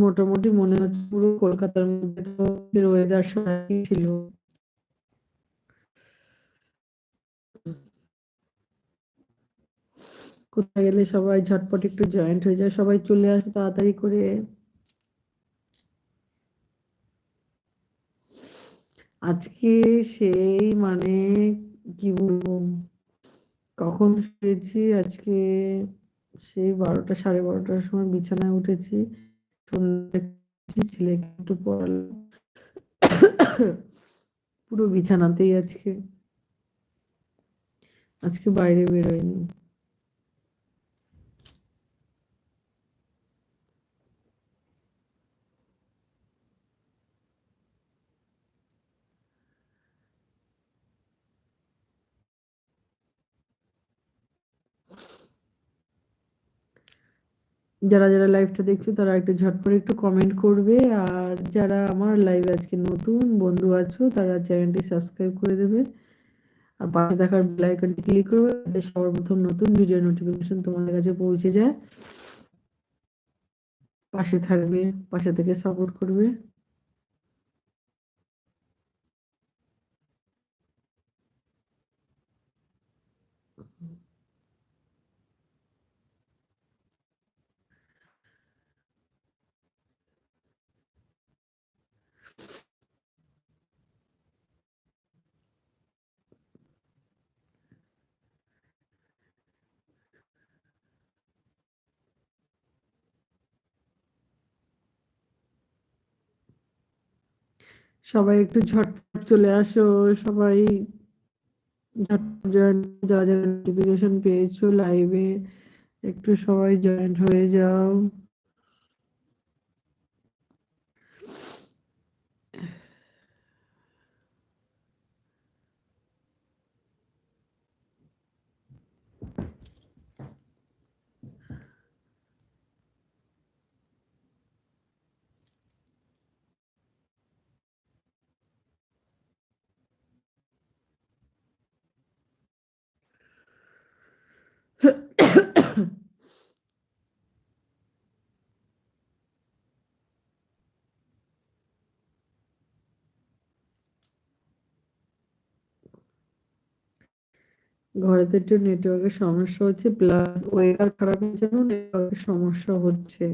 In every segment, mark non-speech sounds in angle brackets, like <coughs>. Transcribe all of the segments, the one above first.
মোটামুটি মনে হচ্ছে পুরো কলকাতার মধ্যে তো ওয়েদার সবই ছিল। কোথায় গেলে সবাই ঝটপট একটু জয়েন্ট হয়ে যায়, সবাই চলে আসে তাড়াতাড়ি করে। আজকে সেই মানে কি বলব, কখন শুয়েছি? আজকে সেই বারোটা, সাড়ে বারোটার সময় বিছানায় উঠেছি। একটু পুরো বিছানাতেই আজকে। আজকে বাইরে বেরোয়নি। যারা যারা লাইভটা দেখছ, তারা একটু ঝট করে একটু কমেন্ট করবে। আর যারা আমার লাইভ আজকে নতুন বন্ধু আছো, তারা চ্যানেলটি সাবস্ক্রাইব করে দেবে। আর পাশে দেখার বেল আইকনটি ক্লিক করবে, যাতে সবার প্রথম নতুন ভিডিও নোটিফিকেশন তোমাদের কাছে পৌঁছে যায়। পাশে থাকবে, পাশে থেকে সাপোর্ট করবে। সবাই একটু ঝটপট চলে আসো, সবাই ঝটপট জয়েন যারা যারা নোটিফিকেশন পেয়েছ লাইভে একটু সবাই জয়েন্ট হয়ে যাও। ঘরে তো একটু নেটওয়ার্কের সমস্যা হচ্ছে প্লাস ওয়েদার খারাপের জন্য নেটওয়ার্কের সমস্যা হচ্ছে।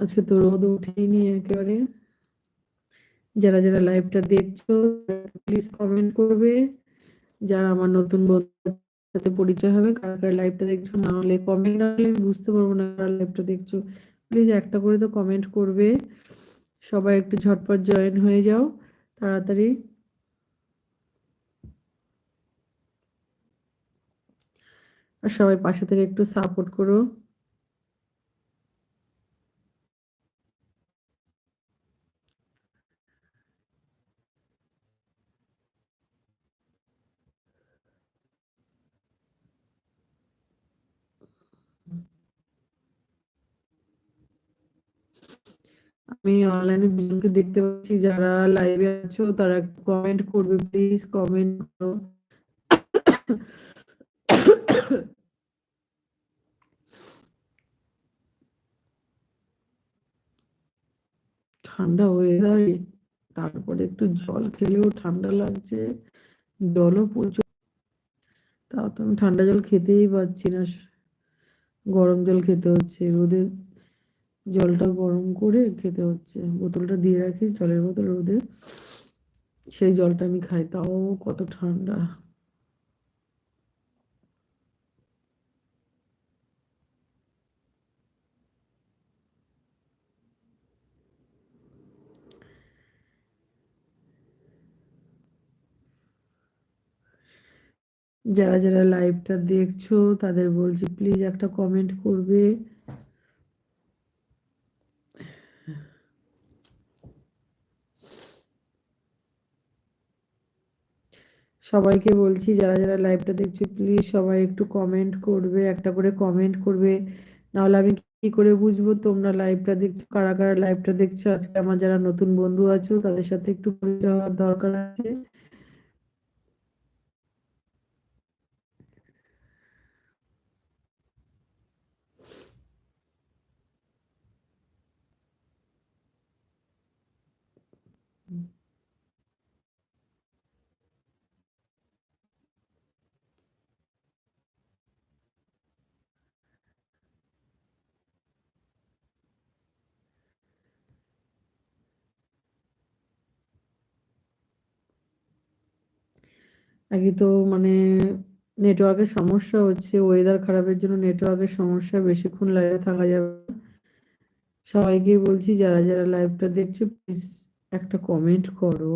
আজকে তো রোদ উঠেনি একেবারে। যারা যারা লাইভটা দেখছ প্লিজ কমেন্ট করবে। যারা আমার নতুন বন্ধুদের সাথে পরিচয় হবে, কারা কারা লাইভটা দেখছ, না হলে কমেন্ট না হলে বুঝতে পারব না কারা লাইভটা দেখছ। প্লিজ একটা করে তো কমেন্ট করবে। সবাই একটু ঝটপট জয়েন হয়ে যাও, তাড়াতাড়ি। আর সবাই পাশে থেকে একটু সাপোর্ট করো। আমি অনলাইনে দুজনকে দেখতে পাচ্ছি, যারা লাইভে আছো, তারা কমেন্ট করবে প্লিজ কমেন্ট করো। ঠান্ডা ওয়েদার তারপরে একটু জল খেলেও ঠান্ডা লাগছে, জলও প্রচুর। তাও তো আমি ঠান্ডা জল খেতেই পাচ্ছি না। গরম জল খেতে হচ্ছে, রোদে জলটা গরম করে খেতে হচ্ছে। বোতলটা দিয়ে রাখি, জলের বোতল রোদে। সেই জলটা আমি খাই, তাও কত ঠান্ডা। যারা যারা লাইভটা দেখছ, তাদের বলছি প্লিজ একটা কমেন্ট করবে। সবাইকে বলছি, যারা যারা লাইভটা দেখছ প্লিজ সবাই একটু কমেন্ট করবে, একটা করে কমেন্ট করবে। নাহলে আমি কি করে বুঝব তোমরা লাইভটা দেখছ, কারা কারা লাইভটা দেখছ? আজকে আমার যারা নতুন বন্ধু আছো, তাদের সাথে একটু পরিচয় হওয়ার দরকার আছে। একই তো মানে নেটওয়ার্কের সমস্যা হচ্ছে ওয়েদার খারাপের জন্য নেটওয়ার্কের সমস্যা, বেশিক্ষণ লাইভে থাকা যাবে সবাইকে বলছি, যারা যারা লাইভটা দেখছ প্লিজ একটা কমেন্ট করো।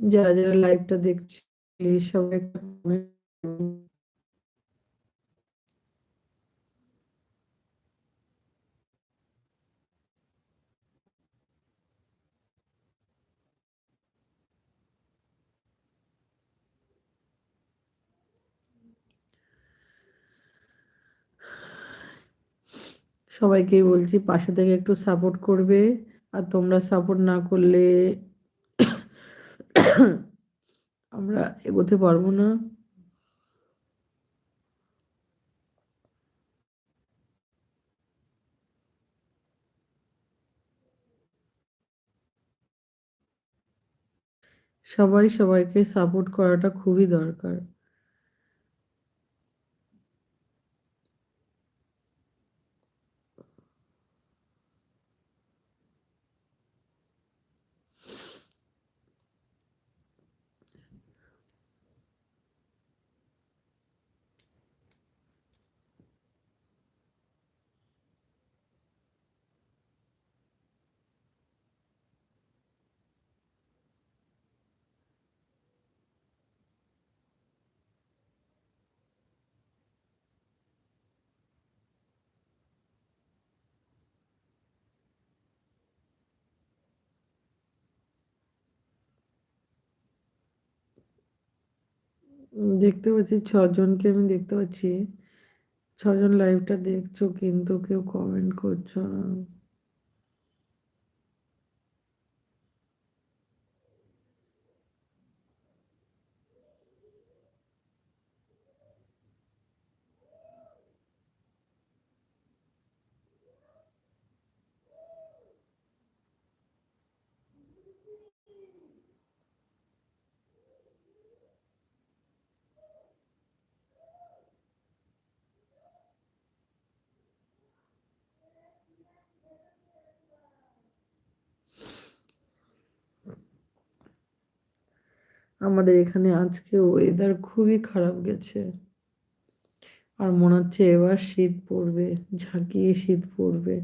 যারা যারা লাইভটা দেখছি, সবাই সবাইকেই বলছি, পাশে থেকে একটু সাপোর্ট করবে। আর তোমরা সাপোর্ট না করলে <coughs> আমরা এগোতে পারব না। সবাই সবাইকে সাপোর্ট করাটা খুবই দরকার। দেখতে পাচ্ছি ছজনকে আমি দেখতে পাচ্ছি। ছজন লাইভটা দেখছ কিন্তু কেউ কমেন্ট করছ না। আমাদের এখানে আজকে ওয়েদার খুবই খারাপ গেছে। আর মনে হচ্ছে এবার শীত পড়বে, ঝাঁকিয়ে শীত পড়বে।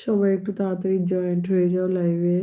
সবাই একটু তাড়াতাড়ি জয়েন্ট হয়ে যাও লাইভে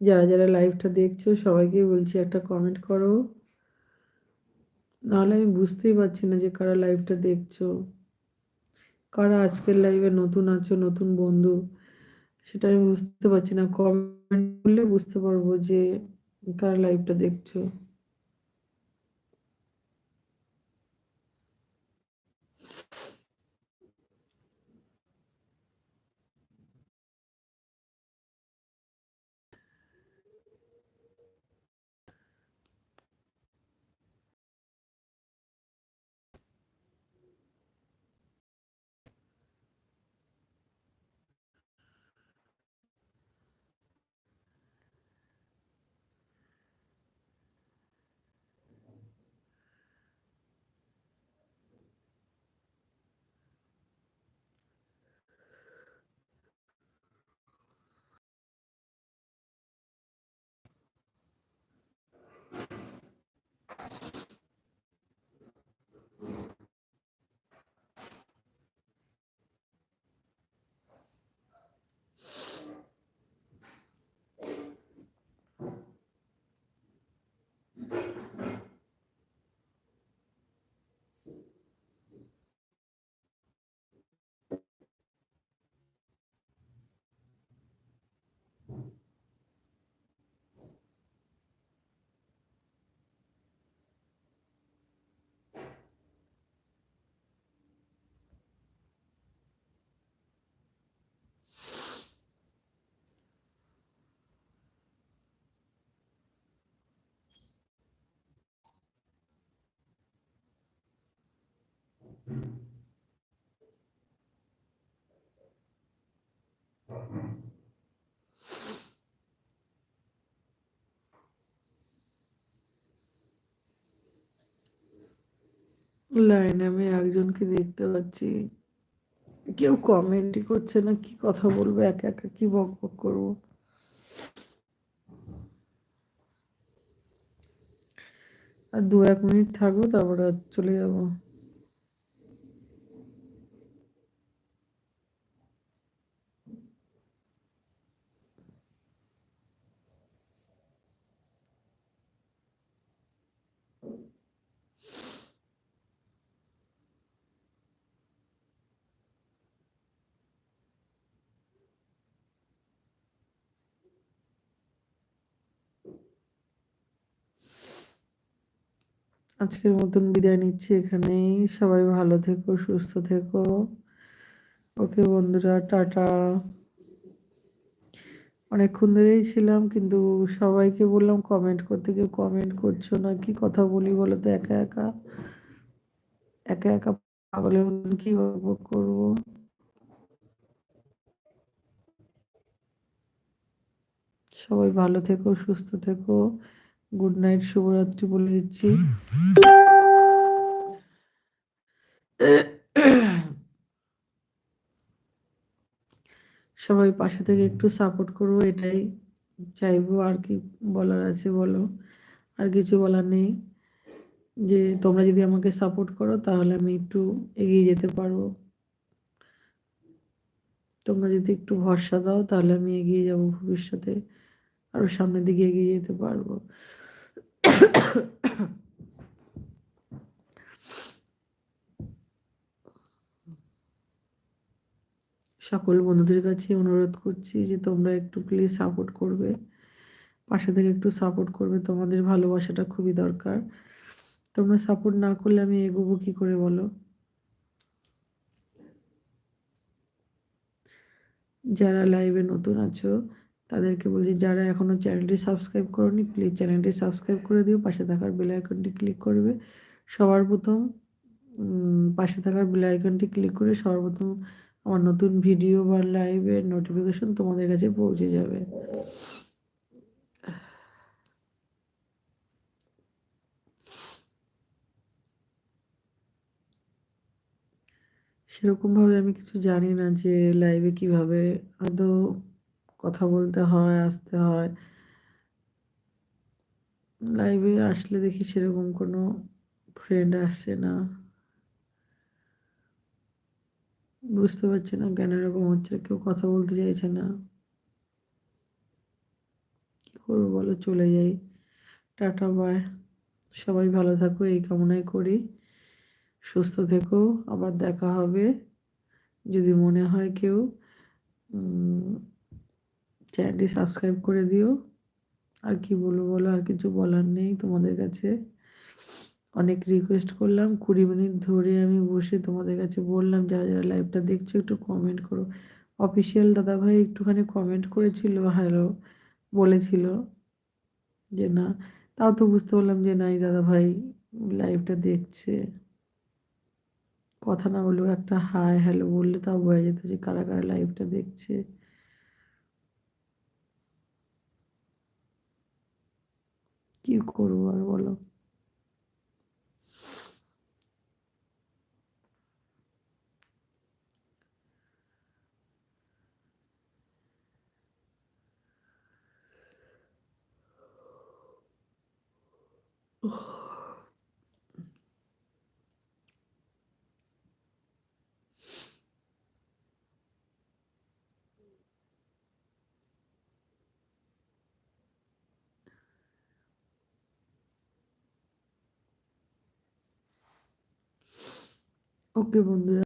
যারা যারা লাইভটা দেখছ, সবাইকে বলছি একটা কমেন্ট করো। নাহলে আমি বুঝতেই পারছি না যে কারা লাইভটা দেখছ। কারা আজকের লাইভে নতুন আছো, নতুন বন্ধু, সেটা আমি বুঝতে পারছি না। কমেন্ট করলে বুঝতে পারব যে কারা লাইভটা দেখছ। লাইনে আমি একজনকে দেখতে পাচ্ছি। কেউ কমেন্টই করছে না, কি কথা বলব, একা একা কি বক বক করব? আর দু এক মিনিট থাকব তারপরে চলে যাব। আজকের মতন বিদায় নিচ্ছি এখানেই। সবাই ভালো থেকো, সুস্থ থেকো। ওকে বন্ধুরা, টাটা। অনেকক্ষণ ধরেই ছিলাম, কিন্তু সবাইকে বললাম কমেন্ট করতে, কেউ কমেন্ট করছ না। কি কথা বলি বলো তো, একা একা? একা একা পাগলের মতন কি করব? সবাই ভালো থেকো, সুস্থ থেকো। গুড নাইট শুভরাত্রি বলে দিচ্ছি। সবাই পাশে থেকে একটু সাপোর্ট করব এটাই চাইব। আর কি বলার আছে বলো। আর কিছু বলার নেই। যে তোমরা যদি আমাকে সাপোর্ট করো, তাহলে আমি একটু এগিয়ে যেতে পারব। তোমরা যদি একটু ভরসা দাও, তাহলে আমি এগিয়ে যাব ভবিষ্যতে। আরও সামনের দিকে এগিয়ে যেতে পারব। সকল বন্ধুদের কাছে অনুরোধ করছি যে তোমরা একটু প্লিজ সাপোর্ট করবে। পাশে থেকে একটু সাপোর্ট করবে। তোমাদের ভালোবাসাটা খুবই দরকার। তোমরা সাপোর্ট না করলে আমি এগোবো কি করে বলো? যারা লাইভে নতুন আছো তাদেরকে বলছি, যারা এখনও চ্যানেলটি সাবস্ক্রাইব করনি প্লিজ চ্যানেলটি সাবস্ক্রাইব করে দিও। পাশে থাকার বেল আইকনটি ক্লিক করবে। সবার প্রথম পাশে থাকার বেল আইকনটি ক্লিক করে সবার প্রথম আমার নতুন ভিডিও বা লাইভের নোটিফিকেশন তোমাদের কাছে পৌঁছে যাবে। সেরকমভাবে আমি কিছু জানি না যে লাইভে কীভাবে আদৌ কথা বলতে হয়, আসতে হয়। লাইভে আসলে দেখি সেরকম কোনো ফ্রেন্ড আসছে না। বুঝতে পারছি না কেন এরকম হচ্ছে, কেউ কথা বলতে চাইছে না। কি করব বলো, চলে যাই। টাটা বাই সবাই ভালো থাকো, এই কামনাই করি। সুস্থ থেকো, আবার দেখা হবে। যদি মনে হয় কেউ চ্যানেলটি সাবস্ক্রাইব করে দিও। আর কি বলব বলো, আর কিছু বলার নেই তোমাদের কাছে। অনেক রিকোয়েস্ট করলাম, কুড়ি মিনিট ধরে আমি বসে তোমাদের কাছে বললাম, যারা যারা লাইভটা দেখছ একটু কমেন্ট করো। অফিসিয়াল দাদাভাই একটুখানি কমেন্ট করেছিল হ্যালো বলেছিল যে না, তাও তো বুঝতে পারলাম যে নাই দাদাভাই লাইভটা দেখছে। কথা না বললেও একটা হাই হ্যালো বললে তাও বোঝা যেত যে কারা কারা লাইভটা দেখছে। কি করব আর বলো? ওকে বন্ধুরা।